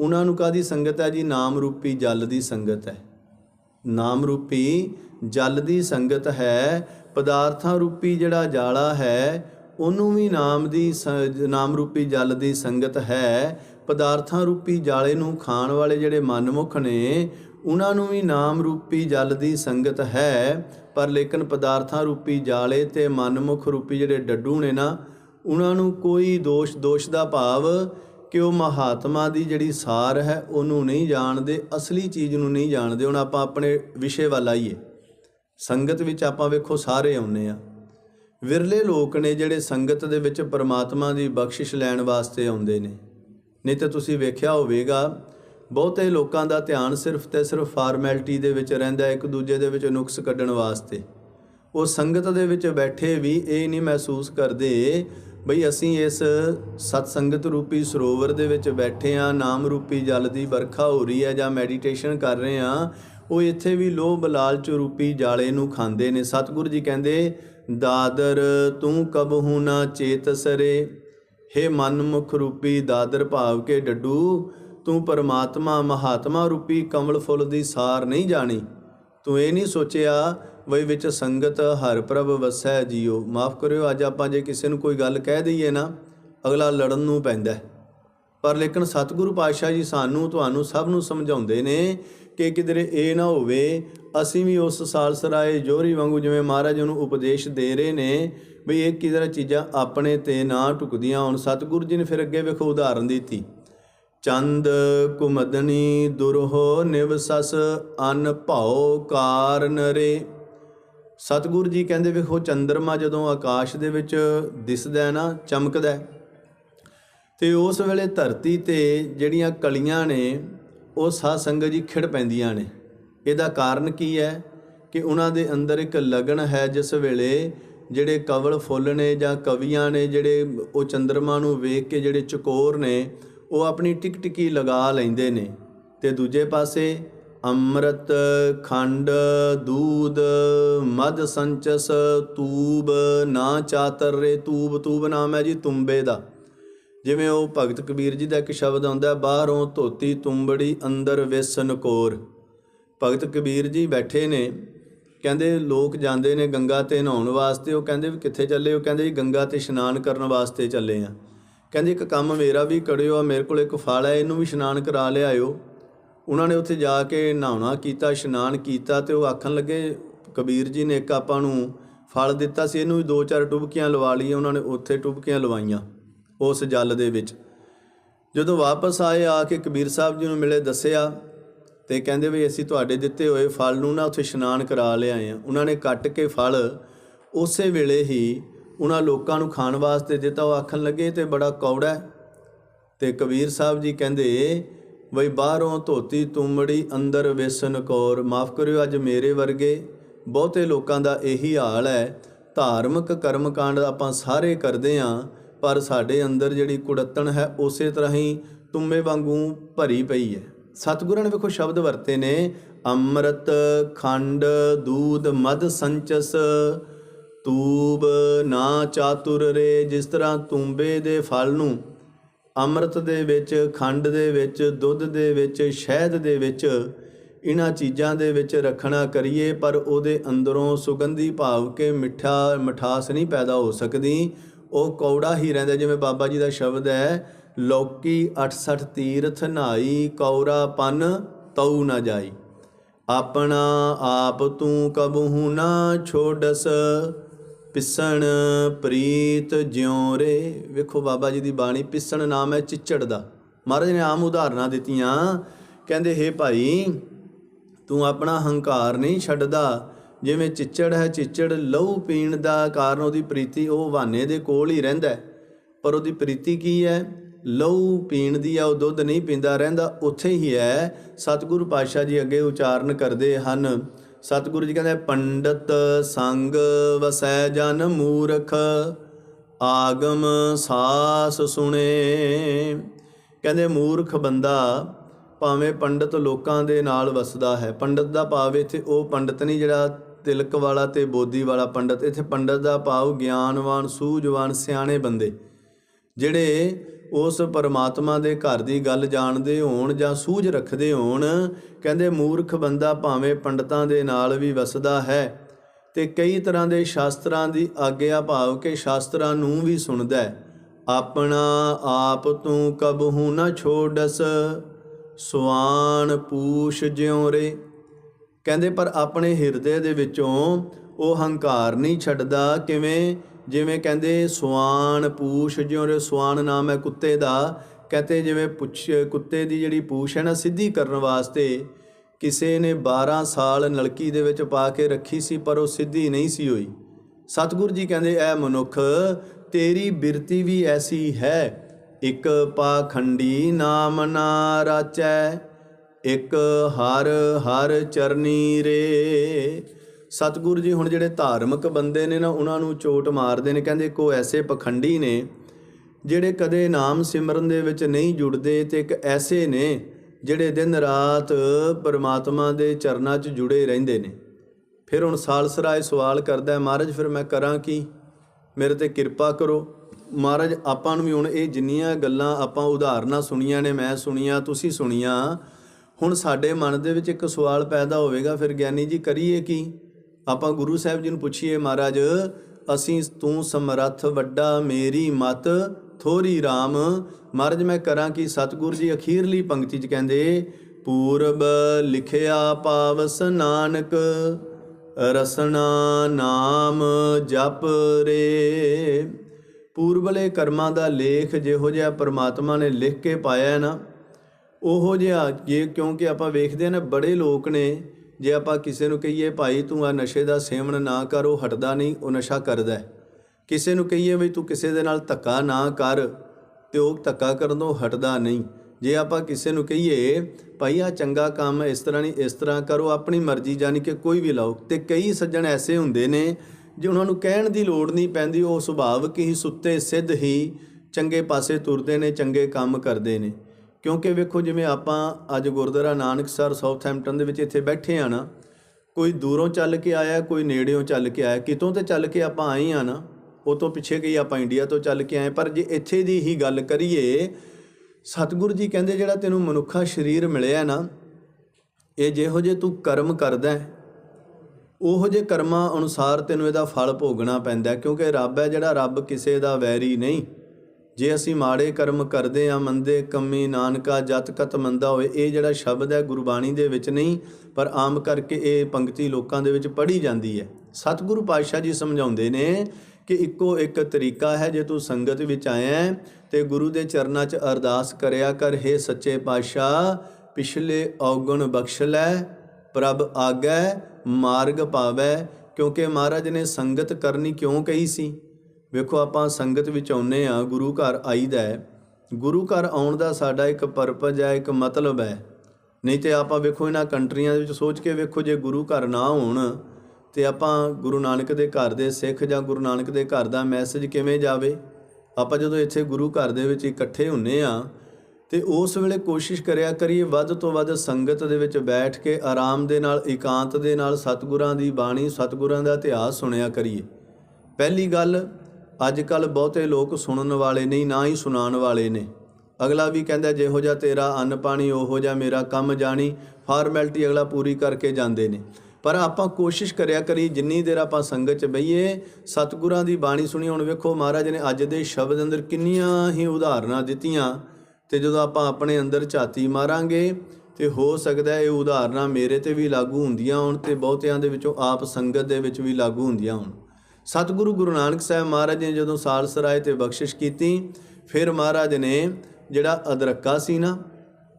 ਉਹਨਾਂ ਨੂੰ ਕਾਦੀ ਸੰਗਤ ਹੈ ਜੀ? ਨਾਮ ਰੂਪੀ ਜਲ ਦੀ ਸੰਗਤ ਹੈ। ਨਾਮ ਰੂਪੀ ਜਲ ਦੀ ਸੰਗਤ ਹੈ, ਪਦਾਰਥਾਂ ਰੂਪੀ ਜਿਹੜਾ ਜਾਲਾ ਹੈ, ਉਹਨੂੰ ਵੀ ਨਾਮ ਦੀ ਸ- ਨਾਮ ਰੂਪੀ ਜਲ ਦੀ ਸੰਗਤ ਹੈ। ਪਦਾਰਥਾਂ ਰੂਪੀ ਜਾਲੇ ਨੂੰ ਖਾਣ ਵਾਲੇ ਜਿਹੜੇ ਮਨਮੁਖ ਨੇ, ਉਹਨਾਂ ਨੂੰ ਵੀ ਨਾਮ ਰੂਪੀ ਜਲ ਦੀ ਸੰਗਤ ਹੈ। ਪਰ ਲੇਕਿਨ ਪਦਾਰਥਾਂ ਰੂਪੀ ਜਾਲੇ ਤੇ ਮਨਮੁਖ ਰੂਪੀ ਜਿਹੜੇ ਡੱਡੂ ਨੇ ਨਾ, ਉਹਨਾਂ ਨੂੰ ਕੋਈ ਦੋਸ਼ ਦੋਸ਼ ਦਾ ਭਾਵ ਕਿ ਉਹ ਮਹਾਤਮਾ ਦੀ ਜਿਹੜੀ ਸਾਰ ਹੈ, ਉਹਨੂੰ ਨਹੀਂ ਜਾਣਦੇ, ਅਸਲੀ ਚੀਜ਼ ਨੂੰ ਨਹੀਂ ਜਾਣਦੇ। ਹੁਣ ਆਪਾਂ ਆਪਣੇ ਵਿਸ਼ੇ ਵੱਲ ਆਈਏ। ਸੰਗਤ ਵਿੱਚ ਆਪਾਂ ਵੇਖੋ ਸਾਰੇ ਆਉਨੇ ਆ। ਵਿਰਲੇ ਲੋਕ ਨੇ ਜਿਹੜੇ ਸੰਗਤ ਦੇ ਵਿੱਚ ਪਰਮਾਤਮਾ ਦੀ ਬਖਸ਼ਿਸ਼ ਲੈਣ ਵਾਸਤੇ ਆਉਂਦੇ ਨੇ। ਨਹੀਂ ਤਾਂ ਤੁਸੀਂ ਵੇਖਿਆ ਹੋਵੇਗਾ, ਬਹੁਤੇ ਲੋਕਾਂ ਦਾ ਧਿਆਨ ਸਿਰਫ ਤੇ ਸਿਰਫ ਫਾਰਮੈਲਿਟੀ ਦੇ ਵਿੱਚ ਰਹਿੰਦਾ ਇੱਕ ਦੂਜੇ ਦੇ ਵਿੱਚ ਨੁਕਸ ਕੱਢਣ ਵਾਸਤੇ। ਉਹ ਸੰਗਤ ਦੇ ਵਿੱਚ ਬੈਠੇ ਵੀ ਇਹ ਨਹੀਂ ਮਹਿਸੂਸ ਕਰਦੇ ਬਈ ਅਸੀਂ ਇਸ ਸਤ ਸੰਗਤ ਰੂਪੀ ਸਰੋਵਰ ਦੇ ਵਿੱਚ ਬੈਠੇ ਆ ਨਾਮ ਰੂਪੀ ਜਲ ਦੀ ਵਰਖਾ ਹੋ ਰਹੀ ਹੈ ਜਾਂ ਮੈਡੀਟੇਸ਼ਨ ਕਰ ਰਹੇ ਆ ਉਹ ਇੱਥੇ ਵੀ ਲੋਭ ਲਾਲਚ ਰੂਪੀ ਜਾਲੇ ਨੂੰ ਖਾਂਦੇ ਨੇ। ਸਤਿਗੁਰੂ ਜੀ ਕਹਿੰਦੇ, ਦਾਦਰ, ਤੂੰ ਕਬਹੂ ਨਾ ਚੇਤਸਰੇ ਹੇ ਮਨਮੁਖ ਰੂਪੀ ਦਾਦਰ ਭਾਵ ਕੇ ਡੱਡੂ, ਤੂੰ ਪਰਮਾਤਮਾ ਮਹਾਤਮਾ ਰੂਪੀ ਕਮਲ ਫੁੱਲ ਦੀ ਸਾਰ ਨਹੀਂ ਜਾਣੀ। ਤੂੰ ਇਹ ਨਹੀਂ ਸੋਚਿਆ ਵਈ ਵਿੱਚ ਸੰਗਤ ਹਰ ਪ੍ਰਭ ਵਸੈ ਜੀਓ। ਮਾਫ ਕਰਿਓ, ਅੱਜ ਆਪਾਂ ਜੇ ਕਿਸੇ ਨੂੰ ਕੋਈ ਗੱਲ ਕਹਿ ਦਈਏ ਨਾ, ਅਗਲਾ ਲੜਨ ਨੂੰ ਪੈਂਦਾ ਹੈ। ਪਰ ਲੇਕਿਨ ਸਤਿਗੁਰੂ ਪਾਤਸ਼ਾਹ ਜੀ ਸਾਨੂੰ, ਤੁਹਾਨੂੰ ਸਭ ਨੂੰ ਸਮਝਾਉਂਦੇ ਨੇ ਕਿ ਕਿਧਰੇ ਇਹ ਨਾ ਹੋਵੇ, ਅਸੀਂ ਵੀ ਉਸ ਸਾਲਸਰਾਏ ਜੋਹਰੀ ਵਾਂਗੂ ਜਿਵੇਂ ਮਹਾਰਾਜ ਨੂੰ ਉਪਦੇਸ਼ ਦੇ ਰਹੇ ਨੇ ਵੀ ਇਹ ਕਿਧਰੇ ਚੀਜ਼ਾਂ ਆਪਣੇ ਤੇ ਨਾ ਟੁਕਦੀਆਂ ਹੁਣ। ਸਤਿਗੁਰੂ ਜੀ ਨੇ ਫਿਰ ਅੱਗੇ ਵੇਖੋ ਉਦਾਹਰਨ ਦਿੱਤੀ। ਚੰਦ ਕੁਮਦਨੀ ਦੁਰਹੋ ਨਿਵਸਸ ਅਨ ਭਉ ਕਾਰਨ ਰੇ। ਸਤਿਗੁਰੂ ਜੀ ਕਹਿੰਦੇ ਵੇਖੋ ਚੰਦਰਮਾ ਜਦੋਂ ਆਕਾਸ਼ ਦੇ ਵਿੱਚ ਦਿਸਦਾ ਹੈ ਨਾ, ਚਮਕਦਾ ਹੈ। ਤੇ ਉਸ ਵੇਲੇ ਧਰਤੀ ਤੇ ਜਿਹੜੀਆਂ ਕਲੀਆਂ ਨੇ, ਉਹ ਸਾਧ ਸੰਗਤ ਜੀ ਖਿੜ ਪੈਂਦੀਆਂ ਨੇ। ਇਹਦਾ ਕਾਰਨ ਕੀ ਹੈ ਕਿ ਉਹਨਾਂ ਦੇ ਅੰਦਰ ਇੱਕ ਲਗਨ ਹੈ, ਜਿਸ ਵੇਲੇ ਜਿਹੜੇ ਕਵਲ ਫੁੱਲ ਨੇ ਜਾਂ ਕਵੀਆਂ ਨੇ, ਜਿਹੜੇ ਉਹ ਚੰਦਰਮਾ ਨੂੰ ਵੇਖ ਕੇ ਜਿਹੜੇ ਚਕੋਰ ਨੇ, ਉਹ ਆਪਣੀ ਟਿਕਟਿਕੀ ਲਗਾ ਲੈਂਦੇ ਨੇ। ਤੇ ਦੂਜੇ ਪਾਸੇ ਅੰਮ੍ਰਿਤ, ਖੰਡ, ਦੂਧ ਮਦ ਸੰਚਸ, ਤੂਬ, ਨਾ ਚਾਤਰ ਰੇ ਤੂਬ ਤੂਬ ਨਾਮ ਹੈ ਜੀ, ਤੁੰਬੇ ਦਾ। ਜਿਵੇਂ ਉਹ ਭਗਤ ਕਬੀਰ ਜੀ ਦਾ ਇੱਕ ਸ਼ਬਦ ਆਉਂਦਾ, ਬਾਹਰੋਂ ਧੋਤੀ ਤੁੰਬੜੀ, ਅੰਦਰ ਵਿਸਨ ਕੋਰ। ਭਗਤ ਕਬੀਰ ਜੀ ਬੈਠੇ ਨੇ, ਕਹਿੰਦੇ ਲੋਕ ਜਾਂਦੇ ਨੇ ਗੰਗਾ ਤੇ ਨਹਾਉਣ ਵਾਸਤੇ, ਉਹ ਕਹਿੰਦੇ ਵੀ ਕਿੱਥੇ ਚੱਲੇ? ਉਹ ਕਹਿੰਦੇ ਜੀ ਗੰਗਾ ਤੇ ਇਸ਼ਨਾਨ ਕਰਨ ਵਾਸਤੇ ਚੱਲੇ ਆ। ਕਹਿੰਦੇ ਇੱਕ ਕੰਮ ਮੇਰਾ ਵੀ ਕਰਿਓ, ਆ ਮੇਰੇ ਕੋਲ ਇੱਕ ਫਲ ਹੈ, ਇਹਨੂੰ ਵੀ ਇਸ਼ਨਾਨ ਕਰਾ ਲਿਆਇਓ। ਉਹਨਾਂ ਨੇ ਉੱਥੇ ਜਾ ਕੇ ਨਹਾਉਣਾ ਕੀਤਾ, ਇਸ਼ਨਾਨ ਕੀਤਾ ਤੇ ਉਹ ਆਖਣ ਲੱਗੇ, ਕਬੀਰ ਜੀ ਨੇ ਇੱਕ ਆਪਾਂ ਨੂੰ ਫਲ ਦਿੱਤਾ ਸੀ, ਇਹਨੂੰ ਵੀ ਦੋ ਚਾਰ ਟੁਬਕੀਆਂ ਲਵਾ ਲਈਆਂ ਉਹਨਾਂ ਨੇ ਉੱਥੇ ਟੁਬਕੀਆਂ ਲਵਾਈਆਂ। ਉਸ ਜਲ ਦੇ ਵਿੱਚ। ਜਦੋਂ ਵਾਪਸ ਆਏ, ਆ ਕੇ ਕਬੀਰ ਸਾਹਿਬ ਜੀ ਨੂੰ ਮਿਲੇ, ਦੱਸਿਆ ਤੇ ਕਹਿੰਦੇ ਵੀ ਅਸੀਂ ਤੁਹਾਡੇ ਦਿੱਤੇ ਹੋਏ ਫਲ ਨੂੰ ਨਾ ਉੱਥੇ ਇਸ਼ਨਾਨ ਕਰਾ ਲਿਆਏ ਆ। ਉਹਨਾਂ ਨੇ ਕੱਟ ਕੇ ਫਲ ਉਸੇ ਵੇਲੇ ਹੀ ਉਹਨਾਂ ਲੋਕਾਂ ਨੂੰ ਖਾਣ ਵਾਸਤੇ ਦਿੱਤਾ। ਉਹ ਆਖਣ ਲੱਗੇ, ਤੇ ਬੜਾ ਕੌੜਾ ਹੈ। ਤੇ ਕਬੀਰ ਸਾਹਿਬ ਜੀ ਕਹਿੰਦੇ, ਬਈ ਬਾਹਰੋਂ ਧੋਤੀ ਤੁੰਮੜੀ, ਅੰਦਰ ਵੇਸਨ ਕੌਰ, ਮਾਫ ਕਰਿਓ, ਅੱਜ ਮੇਰੇ ਵਰਗੇ ਬਹੁਤੇ ਲੋਕਾਂ ਦਾ ਇਹੀ ਹਾਲ ਹੈ। ਧਾਰਮਿਕ ਕਰਮਕਾਂਡ ਆਪਾਂ ਸਾਰੇ ਕਰਦੇ ਆਂ। ਪਰ ਸਾਡੇ ਅੰਦਰ ਜਿਹੜੀ ਕੁੜੱਤਣ ਹੈ, ਉਸੇ ਤਰ੍ਹਾਂ ਹੀ ਤੁੰਮੇ ਵਾਂਗੂ ਭਰੀ ਪਈ ਹੈ। ਸਤਿਗੁਰਾਂ ਨੇ ਵੇਖੋ ਸ਼ਬਦ ਵਰਤੇ ਨੇ, ਅੰਮ੍ਰਿਤ ਖੰਡ ਦੂਧ ਮਦ ਸੰਚਸ, ਤੂਬ ਨਾ ਚਾਤੁਰ ਰੇ, ਜਿਸ ਤਰ੍ਹਾਂ ਤੁੰਬੇ ਦੇ ਫਲ ਨੂੰ ਅੰਮ੍ਰਿਤ ਦੇ ਵਿੱਚ, ਖੰਡ ਦੇ ਵਿੱਚ, ਦੁੱਧ ਦੇ ਵਿੱਚ, ਸ਼ਹਿਦ ਦੇ ਵਿੱਚ ਇਹਨਾਂ ਚੀਜ਼ਾਂ ਦੇ ਵਿੱਚ ਰੱਖਣਾ ਕਰੀਏ, ਪਰ ਉਹਦੇ ਅੰਦਰੋਂ ਸੁਗੰਧੀ ਭਾਵ ਕੇ ਮਿੱਠਾ, ਮਠਾਸ ਨਹੀਂ ਪੈਦਾ ਹੋ ਸਕਦੀ। ਉਹ ਕੌੜਾ ਹੀ ਰਹਿੰਦਾ ਜਿਵੇਂ ਬਾਬਾ ਜੀ ਦਾ ਸ਼ਬਦ ਹੈ, ਲੋਕੀ 68 ਤੀਰਥ ਨਾਈ ਕੌਰਾ ਪਨ ਤਉ ਨਾ ਜਾਈ। ਆਪਣਾ ਆਪ ਤੂੰ ਕਬਹੂ ਨਾ ਛੋਡਸ ਪਿਸਣ ਪ੍ਰੀਤ ਜਿਉ ਰੇ। ਵੇਖੋ ਬਾਬਾ ਜੀ ਦੀ ਬਾਣੀ, ਪਿਸਣ ਨਾਮ ਹੈ ਚਿੱਚੜ ਦਾ। ਮਹਾਰਾਜ ਨੇ ਆਮ ਉਦਾਹਰਨਾਂ ਦਿੱਤੀਆਂ। ਕਹਿੰਦੇ, ਹੇ ਭਾਈ, ਤੂੰ ਆਪਣਾ ਹੰਕਾਰ ਨਹੀਂ ਛੱਡਦਾ। ਜਿਵੇਂ ਚਿੱਚੜ ਹੈ, ਚਿੱਚੜ ਲਹੂ ਪੀਣ ਦਾ ਕਾਰਨ ਉਹਦੀ ਪ੍ਰੀਤੀ ਉਹ ਵਾਨੇ ਦੇ ਕੋਲ ਹੀ ਰਹਿੰਦਾ ਪਰ ਉਹਦੀ ਪ੍ਰੀਤੀ ਕੀ ਹੈ? ਲਹੂ ਪੀਣ ਦੀ ਆ, ਉਹ ਦੁੱਧ ਨਹੀਂ ਪੀਂਦਾ, ਰਹਿੰਦਾ ਉੱਥੇ ਹੀ ਹੈ। ਸਤਿਗੁਰੂ ਪਾਤਸ਼ਾਹ ਜੀ ਅੱਗੇ ਉਚਾਰਨ ਕਰਦੇ ਹਨ। ਸਤਿਗੁਰੂ ਜੀ ਕਹਿੰਦੇ, ਪੰਡਤ ਸੰਗ ਵਸੈ ਜਨ ਮੂਰਖ, ਆਗਮ ਸਾਸ ਸੁਣੇ। ਕਹਿੰਦੇ, ਮੂਰਖ ਬੰਦਾ ਭਾਵੇਂ ਪੰਡਤ ਲੋਕਾਂ ਦੇ ਨਾਲ ਵਸਦਾ ਹੈ, ਪੰਡਤ ਦਾ ਭਾਵ ਇੱਥੇ ਉਹ ਪੰਡਤ ਨਹੀਂ, ਜਿਹੜਾ ਤਿਲਕ ਵਾਲਾ ਤੇ ਬੋਧੀ ਵਾਲਾ ਪੰਡਤ, ਇੱਥੇ ਪੰਡਤ ਦਾ ਭਾਵ ਗਿਆਨਵਾਨ, ਸੂਝਵਾਨ, ਸਿਆਣੇ ਬੰਦੇ। ਜਿਹੜੇ ਉਸ ਪਰਮਾਤਮਾ ਦੇ ਘਰ ਦੀ ਗੱਲ ਜਾਣਦੇ ਹੋਣ ਜਾਂ ਸੂਝ ਰੱਖਦੇ ਹੋਣ, ਕਹਿੰਦੇ ਮੂਰਖ ਬੰਦਾ ਭਾਵੇਂ ਪੰਡਤਾਂ ਦੇ ਨਾਲ ਵੀ ਵਸਦਾ ਹੈ ਤੇ ਕਈ ਤਰ੍ਹਾਂ ਦੇ ਸ਼ਾਸਤਰਾਂ ਦੀ ਆਗਿਆ ਭਾਵ ਕੇ ਸ਼ਾਸਤਰਾਂ ਨੂੰ ਵੀ ਸੁਣਦਾ ਹੈ। ਆਪਣਾ ਆਪ ਤੂੰ ਕਬਹੂ ਨਾ ਛੋੜਸ, ਸੁਆਨ ਪੂਛ ਜਿਉ ਰੇ। ਕਹਿੰਦੇ, ਪਰ ਆਪਣੇ ਹਿਰਦੇ ਦੇ ਵਿੱਚੋਂ ਉਹ ਹੰਕਾਰ ਨਹੀਂ ਛੱਡਦਾ। ਕਿਵੇਂ? ਜਿਵੇਂ ਕਹਿੰਦੇ, ਸਵਾਨ ਪੂਛ, ਜਿਉਂ ਰੇ ਸਵਾਨ ਨਾਮ ਹੈ ਕੁੱਤੇ ਦਾ। ਕਹਤੇ ਜਿਵੇਂ ਪੁੱਛ, ਕੁੱਤੇ ਦੀ ਜਿਹੜੀ ਪੂਛ ਹੈ ਨਾ, ਸਿੱਧੀ ਕਰਨ ਵਾਸਤੇ ਕਿਸੇ ਨੇ 12 ਸਾਲ ਨਲਕੀ ਦੇ ਵਿੱਚ ਪਾ ਕੇ ਰੱਖੀ ਸੀ, ਪਰ ਉਹ ਸਿੱਧੀ ਨਹੀਂ ਸੀ ਹੋਈ। ਸਤਿਗੁਰੂ ਜੀ ਕਹਿੰਦੇ, ਐ ਮਨੁੱਖ, ਤੇਰੀ ਬਿਰਤੀ ਵੀ ਐਸੀ ਹੈ। ਇੱਕ ਪਾਖੰਡੀ ਨਾਮ ਨਾ ਰਾਚੈ। ਇੱਕ ਹਰ ਹਰ ਚਰਨੀ ਰੇ। ਸਤਿਗੁਰੂ ਜੀ ਹੁਣ ਜਿਹੜੇ ਧਾਰਮਿਕ ਬੰਦੇ ਨੇ ਨਾ, ਉਹਨਾਂ ਨੂੰ ਚੋਟ ਮਾਰਦੇ ਨੇ, ਕਹਿੰਦੇ ਕੋ ਐਸੇ ਪਖੰਡੀ ਨੇ, ਜਿਹੜੇ ਕਦੇ ਨਾਮ ਸਿਮਰਨ ਦੇ ਵਿੱਚ ਨਹੀਂ ਜੁੜਦੇ ਤੇ ਇੱਕ ਐਸੇ ਨੇ, ਜਿਹੜੇ ਦਿਨ ਰਾਤ ਪਰਮਾਤਮਾ ਦੇ ਚਰਨਾਂ 'ਚ ਜੁੜੇ ਰਹਿੰਦੇ ਨੇ। ਫਿਰ ਹੁਣ ਸਾਲਸਰਾਏ ਸਵਾਲ ਕਰਦਾ ਹੈ, ਮਹਾਰਾਜ, ਫਿਰ ਮੈਂ ਕਰਾਂ ਕੀ? ਮੇਰੇ ਤੇ ਕਿਰਪਾ ਕਰੋ। ਮਹਾਰਾਜ, ਆਪਾਂ ਨੂੰ ਵੀ ਹੁਣ ਇਹ ਜਿੰਨੀਆਂ ਗੱਲਾਂ ਆਪਾਂ ਉਦਾਹਰਨਾਂ ਸੁਣੀਆਂ ਨੇ, ਮੈਂ ਸੁਣੀਆਂ, ਤੁਸੀਂ ਸੁਣੀਆਂ ਹੁਣ ਸਾਡੇ ਮਨ ਦੇ ਵਿੱਚ ਇੱਕ ਸਵਾਲ ਪੈਦਾ ਹੋਵੇਗਾ, ਫਿਰ ਗਿਆਨੀ ਜੀ ਕਰੀਏ ਕੀ? ਆਪਾਂ ਗੁਰੂ ਸਾਹਿਬ ਜੀ ਨੂੰ ਪੁੱਛੀਏ, ਮਹਾਰਾਜ, ਅਸੀਂ ਤੂੰ ਸਮਰੱਥ ਵੱਡਾ, ਮੇਰੀ ਮਤ ਥੋਰੀ RAM ਮਹਾਰਾਜ, ਮੈਂ ਕਰਾਂ ਕਿ? ਸਤਿਗੁਰੂ ਜੀ ਅਖੀਰਲੀ ਪੰਕਤੀ 'ਚ ਕਹਿੰਦੇ, ਪੂਰਬ ਲਿਖਿਆ ਪਾਵਸ ਨਾਨਕ ਰਸਨਾ ਨਾਮ ਜਪ ਰੇ। ਪੂਰਬਲੇ ਕਰਮਾਂ ਦਾ ਲੇਖ ਜਿਹੋ ਜਿਹਾ ਪ੍ਰਮਾਤਮਾ ਨੇ ਲਿਖ ਕੇ ਪਾਇਆ ਹੈ ਨਾ ਉਹੋ ਜਿਹਾ ਜੇ ਕਿਉਂਕਿ ਆਪਾਂ ਵੇਖਦੇ ਹਾਂ ਨਾ, ਬੜੇ ਲੋਕ ਨੇ, ਜੇ ਆਪਾਂ ਕਿਸੇ ਨੂੰ ਕਹੀਏ, ਭਾਈ ਤੂੰ ਆ ਨਸ਼ੇ ਦਾ ਸੇਵਨ ਨਾ ਕਰ, ਉਹ ਹਟਦਾ ਨਹੀਂ, ਉਹ ਨਸ਼ਾ ਕਰਦਾ ਹੈ। ਕਿਸੇ ਨੂੰ ਕਹੀਏ ਵੀ ਤੂੰ ਕਿਸੇ ਦੇ ਨਾਲ ਧੱਕਾ ਨਾ ਕਰ, ਤੇ ਉਹ ਧੱਕਾ ਕਰਨ ਤੋਂ ਹਟਦਾ ਨਹੀਂ। ਜੇ ਆਪਾਂ ਕਿਸੇ ਨੂੰ ਕਹੀਏ, ਭਾਈ ਆ ਚੰਗਾ ਕੰਮ ਇਸ ਤਰ੍ਹਾਂ ਨਹੀਂ, ਇਸ ਤਰ੍ਹਾਂ ਕਰੋ, ਆਪਣੀ ਮਰਜ਼ੀ ਜਾਨੀ ਕਿ ਕੋਈ ਵੀ ਲਾਓ। ਤੇ ਕਈ ਸੱਜਣ ਐਸੇ ਹੁੰਦੇ ਨੇ, ਜੇ ਉਹਨਾਂ ਨੂੰ ਕਹਿਣ ਦੀ ਲੋੜ ਨਹੀਂ ਪੈਂਦੀ, ਉਹ ਸੁਭਾਵਕ ਹੀ ਸੁੱਤੇ ਸਿੱਧ ਹੀ ਚੰਗੇ ਪਾਸੇ ਤੁਰਦੇ ਨੇ, ਚੰਗੇ ਕੰਮ ਕਰਦੇ ਨੇ। ਕਿਉਂਕਿ ਵੇਖੋ ਜਿਵੇਂ ਆਪਾਂ ਅੱਜ ਗੁਰਦੁਆਰਾ ਨਾਨਕਸਰ ਸਾਊਥਹੈਂਪਟਨ ਦੇ ਵਿੱਚ ਇੱਥੇ ਬੈਠੇ ਆ ਨਾ, ਕੋਈ ਦੂਰੋਂ ਚੱਲ ਕੇ ਆਇਆ, ਕੋਈ ਨੇੜਿਓਂ ਚੱਲ ਕੇ ਆਇਆ, ਕਿਤੋਂ ਤੇ ਚੱਲ ਕੇ ਆਪਾਂ ਆਏ ਆ ਨਾ, ਉਹ ਤੋਂ ਪਿੱਛੇ ਗਈ ਆਪਾਂ ਇੰਡੀਆ ਤੋਂ ਚੱਲ ਕੇ ਆਏ, ਪਰ ਜੇ ਇੱਥੇ ਦੀ ਹੀ ਗੱਲ ਕਰੀਏ, ਸਤਿਗੁਰੂ ਜੀ ਕਹਿੰਦੇ ਜਿਹੜਾ ਤੈਨੂੰ ਮਨੁੱਖਾ ਸਰੀਰ ਮਿਲਿਆ ਨਾ, ਇਹ ਜਿਹੋ ਜੇ ਤੂੰ ਕਰਮ ਕਰਦਾ ਉਹੋ ਜੇ ਕਰਮਾਂ ਅਨੁਸਾਰ ਤੈਨੂੰ ਇਹਦਾ ਫਲ ਭੋਗਣਾ ਪੈਂਦਾ ਕਿਉਂਕਿ ਰੱਬ ਹੈ ਜਿਹੜਾ ਰੱਬ ਕਿਸੇ ਦਾ ਵੈਰੀ ਨਹੀਂ। ਜੇ ਅਸੀਂ ਮਾੜੇ ਕਰਮ ਕਰਦੇ ਆ ਮੰਦੇ ਕੰਮੀ, ਨਾਨਕਾ, ਜਤ ਕਤ ਮੰਦਾ ਹੋਏ, ਇਹ ਜਿਹੜਾ ਸ਼ਬਦ ਹੈ ਗੁਰਬਾਣੀ ਦੇ ਵਿੱਚ ਨਹੀਂ, ਪਰ ਆਮ ਕਰਕੇ ਇਹ ਪੰਕਤੀ ਲੋਕਾਂ ਦੇ ਵਿੱਚ ਪੜ੍ਹੀ ਜਾਂਦੀ ਹੈ। ਸਤਿਗੁਰੂ ਪਾਤਸ਼ਾਹ ਜੀ ਸਮਝਾਉਂਦੇ ਨੇ ਕਿ ਇੱਕੋ ਇੱਕ ਤਰੀਕਾ ਹੈ, ਜੇ ਤੂੰ ਸੰਗਤ ਵਿੱਚ ਆਇਆ ਹੈ, ਤੇ ਗੁਰੂ ਦੇ ਚਰਨਾਂ 'ਚ ਅਰਦਾਸ ਕਰਿਆ ਕਰ हे ਸੱਚੇ ਪਾਤਸ਼ਾਹ, ਪਿਛਲੇ ਔਗਣ ਬਖਸ਼ ਲੈ, ਪ੍ਰਭ ਆਗੈ, ਮਾਰਗ ਪਾਵੈ, ਕਿਉਂਕਿ ਮਹਾਰਾਜ ਨੇ ਸੰਗਤ ਕਰਨੀ ਕਿਉਂ ਕਹੀ ਸੀ? ਵੇਖੋ, ਆਪਾਂ ਸੰਗਤ ਵਿੱਚ ਆਉਨੇ ਆ ਗੁਰੂ ਘਰ ਆਈਦਾ ਹੈ। ਗੁਰੂ ਘਰ ਆਉਣ ਦਾ ਸਾਡਾ ਇੱਕ ਪਰਪਸ ਹੈ, ਇੱਕ ਮਤਲਬ ਹੈ। ਨਹੀਂ ਤੇ ਆਪਾਂ ਵੇਖੋ, ਇਹਨਾਂ ਕੰਟਰੀਆਂ ਦੇ ਵਿੱਚ ਸੋਚ ਕੇ ਵੇਖੋ, ਜੇ ਗੁਰੂ ਘਰ ਨਾ ਹੋਣ, ਤੇ ਆਪਾਂ ਗੁਰੂ ਨਾਨਕ ਦੇ ਘਰ ਦੇ ਸਿੱਖ ਜਾਂ ਗੁਰੂ ਨਾਨਕ ਦੇ ਘਰ ਦਾ ਮੈਸੇਜ ਕਿਵੇਂ ਜਾਵੇ? ਆਪਾਂ ਜਦੋਂ ਇੱਥੇ ਗੁਰੂ ਘਰ ਦੇ ਵਿੱਚ ਇਕੱਠੇ ਹੁੰਨੇ ਆ ਤੇ ਉਸ ਵੇਲੇ ਕੋਸ਼ਿਸ਼ ਕਰਿਆ ਕਰੀਏ, ਵੱਧ ਤੋਂ ਵੱਧ ਸੰਗਤ ਦੇ ਵਿੱਚ ਬੈਠ ਕੇ ਆਰਾਮ ਦੇ ਨਾਲ, ਇਕਾਂਤ ਦੇ ਨਾਲ, ਸਤਿਗੁਰਾਂ ਦੀ ਬਾਣੀ, ਸਤਿਗੁਰਾਂ ਦਾ ਇਤਿਹਾਸ ਸੁਣਿਆ ਕਰੀਏ। ਪਹਿਲੀ ਗੱਲ ਅੱਜ ਕੱਲ ਬਹੁਤੇ ਲੋਕ ਸੁਣਨ ਵਾਲੇ ਨਹੀਂ, ਨਾ ਹੀ ਸੁਣਾਉਣ ਵਾਲੇ ਨੇ। ਅਗਲਾ ਵੀ ਕਹਿੰਦਾ, ਜਿਹੋ ਜਿਹਾ ਤੇਰਾ ਅੰਨ ਪਾਣੀ, ਉਹੋ ਜਿਹਾ ਮੇਰਾ ਕੰਮ ਜਾਣੀ। ਫਾਰਮੈਲਿਟੀ ਅਗਲਾ ਪੂਰੀ ਕਰਕੇ ਜਾਂਦੇ ਨੇ। ਪਰ ਆਪਾਂ ਕੋਸ਼ਿਸ਼ ਕਰਿਆ ਕਰੀ ਜਿੰਨੀ ਦੇਰ ਆਪਾਂ ਸੰਗਤ 'ਚ ਬਈਏ, ਸਤਿਗੁਰਾਂ ਦੀ ਬਾਣੀ ਸੁਣੀ, ਹੁਣ ਵੇਖੋ ਮਹਾਰਾਜ ਨੇ ਅੱਜ ਦੇ ਸ਼ਬਦ ਅੰਦਰ ਕਿੰਨੀਆਂ ਹੀ ਉਦਾਹਰਨਾਂ ਦਿੱਤੀਆਂ। ਤੇ ਜਦੋਂ ਆਪਾਂ ਆਪਣੇ ਅੰਦਰ ਝਾਤੀ ਮਾਰਾਂਗੇ, ਤੇ ਹੋ ਸਕਦਾ ਇਹ ਉਦਾਹਰਨਾਂ ਮੇਰੇ ਤੇ ਵੀ ਲਾਗੂ ਹੁੰਦੀਆਂ ਹੋਣ ਤੇ ਬਹੁਤਿਆਂ ਦੇ ਵਿੱਚੋਂ ਆਪ ਸੰਗਤ ਦੇ ਵਿੱਚ ਵੀ ਲਾਗੂ ਹੁੰਦੀਆਂ ਹੋਣ। ਸਤਿਗੁਰੂ ਗੁਰੂ ਨਾਨਕ ਸਾਹਿਬ ਮਹਾਰਾਜ ਨੇ ਜਦੋਂ ਸਾਲਸਰਾਏ ਤੇ ਬਖਸ਼ਿਸ਼ ਕੀਤੀ, ਫਿਰ ਮਹਾਰਾਜ ਨੇ ਜਿਹੜਾ ਅਦਰਕਾ ਸੀ ਨਾ,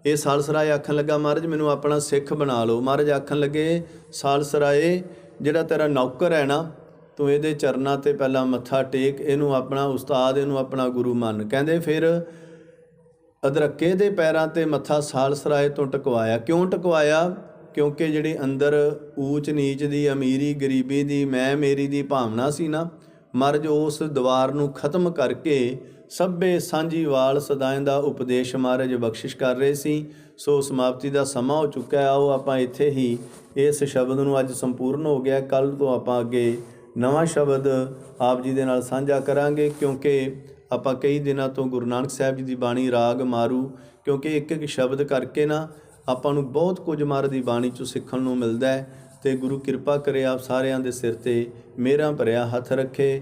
ਇਹ ਸਾਲਸਰਾਏ ਆਖਣ ਲੱਗਾ, ਮਹਾਰਾਜ, ਮੈਨੂੰ ਆਪਣਾ ਸਿੱਖ ਬਣਾ ਲਓ। ਮਹਾਰਾਜ ਆਖਣ ਲੱਗੇ ਸਾਲਸਰਾਏ ਜਿਹੜਾ ਤੇਰਾ ਨੌਕਰ ਹੈ ਨਾ, ਤੂੰ ਇਹਦੇ ਚਰਨਾਂ ਤੇ ਪਹਿਲਾਂ ਮੱਥਾ ਟੇਕ, ਇਹਨੂੰ ਆਪਣਾ ਉਸਤਾਦ, ਇਹਨੂੰ ਆਪਣਾ ਗੁਰੂ ਮੰਨ। ਕਹਿੰਦੇ ਫਿਰ ਅਦਰਕੇ ਦੇ ਪੈਰਾਂ ਤੇ ਮੱਥਾ ਸਾਲਸਰਾਏ ਤੋਂ ਟਕਵਾਇਆ। ਕਿਉਂ ਟਕਵਾਇਆ? ਕਿਉਂਕਿ ਜਿਹੜੀ ਅੰਦਰ ਊਚ ਨੀਚ ਦੀ, ਅਮੀਰੀ ਗਰੀਬੀ ਦੀ, ਮੈਂ ਮੇਰੀ ਦੀ ਭਾਵਨਾ ਸੀ ਨਾ, ਮਰਜ ਉਸ ਦੀਵਾਰ ਨੂੰ ਖਤਮ ਕਰਕੇ ਸਭੇ ਸਾਂਝੀਵਾਲ ਸਦਾਇਂ ਦਾ ਉਪਦੇਸ਼ ਮਹਾਰਾਜ ਬਖਸ਼ਿਸ਼ ਕਰ ਰਹੇ ਸੀ। ਸੋ ਸਮਾਪਤੀ ਦਾ ਸਮਾਂ ਹੋ ਚੁੱਕਾ ਹੈ। ਆਓ ਆਪਾਂ ਇੱਥੇ ਹੀ ਇਸ ਸ਼ਬਦ ਨੂੰ ਅੱਜ ਸੰਪੂਰਨ ਹੋ ਗਿਆ। ਕੱਲ ਤੋਂ ਆਪਾਂ ਅੱਗੇ ਨਵਾਂ ਸ਼ਬਦ ਆਪ ਜੀ ਦੇ ਨਾਲ ਸਾਂਝਾ ਕਰਾਂਗੇ, ਕਿਉਂਕਿ ਆਪਾਂ ਕਈ ਦਿਨਾਂ ਤੋਂ ਗੁਰੂ ਨਾਨਕ ਸਾਹਿਬ ਜੀ ਦੀ ਬਾਣੀ ਰਾਗ ਮਾਰੂ, ਕਿਉਂਕਿ ਇੱਕ ਇੱਕ ਸ਼ਬਦ ਕਰਕੇ ਨਾ ਆਪਾਂ ਨੂੰ ਬਹੁਤ ਕੁਝ ਮਾਰ ਦੀ ਬਾਣੀ ਚੋਂ ਸਿੱਖਣ ਨੂੰ ਮਿਲਦਾ ਹੈ ਤੇ ਗੁਰੂ ਕਿਰਪਾ ਕਰੇ ਆਪ ਸਾਰਿਆਂ ਦੇ ਸਿਰ ਤੇ ਮੇਰਾ ਭਰਿਆ ਹੱਥ ਰੱਖੇ।